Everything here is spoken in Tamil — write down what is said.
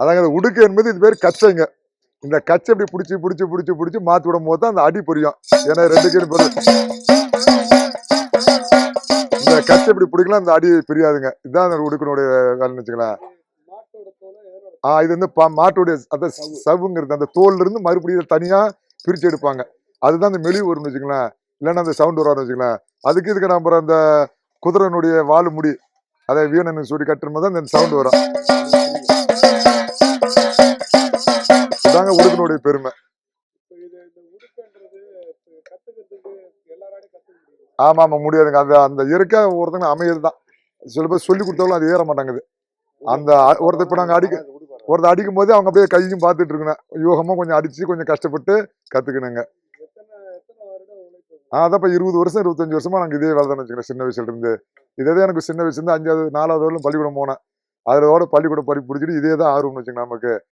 அதாங்க அந்த உடுக்கு என்பது இது பேர் கச்சைங்க. இந்த கச்சை இப்படி பிடிச்சி பிடிச்சி பிடிச்சி பிடிச்சி மாத்தி விடும் போது தான் அந்த அடி புரியும். ஏன்னா ரெண்டு கீழ் பொருள் இந்த கச்சை இப்படி பிடிக்கலாம் அந்த அடி பிரியாதுங்க. இதுதான் அந்த உடுக்கனுடைய வேலைன்னு வச்சுக்கலாம் ஆ இது வந்து பா- மாட்டுடைய அந்த சவுங்கிறது அந்த தோல்ல இருந்து மறுபடியும் தனியாக தனியா பிரிச்சு எடுப்பாங்க. அதுதான் அந்த மெலிவு வரும்னு வச்சுக்கலாம் இல்லைன்னா அந்த சவுண்ட் வரும்னு வச்சுக்கலாம் அதுக்கு இதுக்கு நான் அப்புறம் அந்த குதிரனுடைய வாலு முடி அதை வீணன் சொல்லி கட்டும்போது தான் அந்த சவுண்ட் வரும். எல்லாராலையும் கத்துக்க முடியும்? ஆமா ஆமா முடியாதுங்க. அந்த அந்த இயற்கை ஒருத்தங்க அமையது தான் சில பேர் சொல்லி கொடுத்தாலும் அது ஏற மாட்டாங்குது. அந்த ஒருத்தர் இப்ப நாங்க அடிக்க ஒருத்தர் அடிக்கும் போது அவங்க அப்படியே கையும் பார்த்துட்டு இருக்கணும். யோகமா கொஞ்சம் அடிச்சு கொஞ்சம் கஷ்டப்பட்டு உழைப்பு? அதான் இப்போ இருபது வருஷம் இருபத்தஞ்சு வருஷமா நாங்கள் இதே வேலை தான் வச்சுக்கிறேன் சின்ன வயசுல இருந்து. இதே தான் எனக்கு சின்ன வயசுல இருந்து அஞ்சாவது நாலாவது வரலும் பள்ளிக்கூடம் போனேன். அதோட பள்ளிக்கூடம் படிப்பு பிடிச்சிட்டு இதே தான் ஆர்வம்னு வச்சுங்க நமக்கு.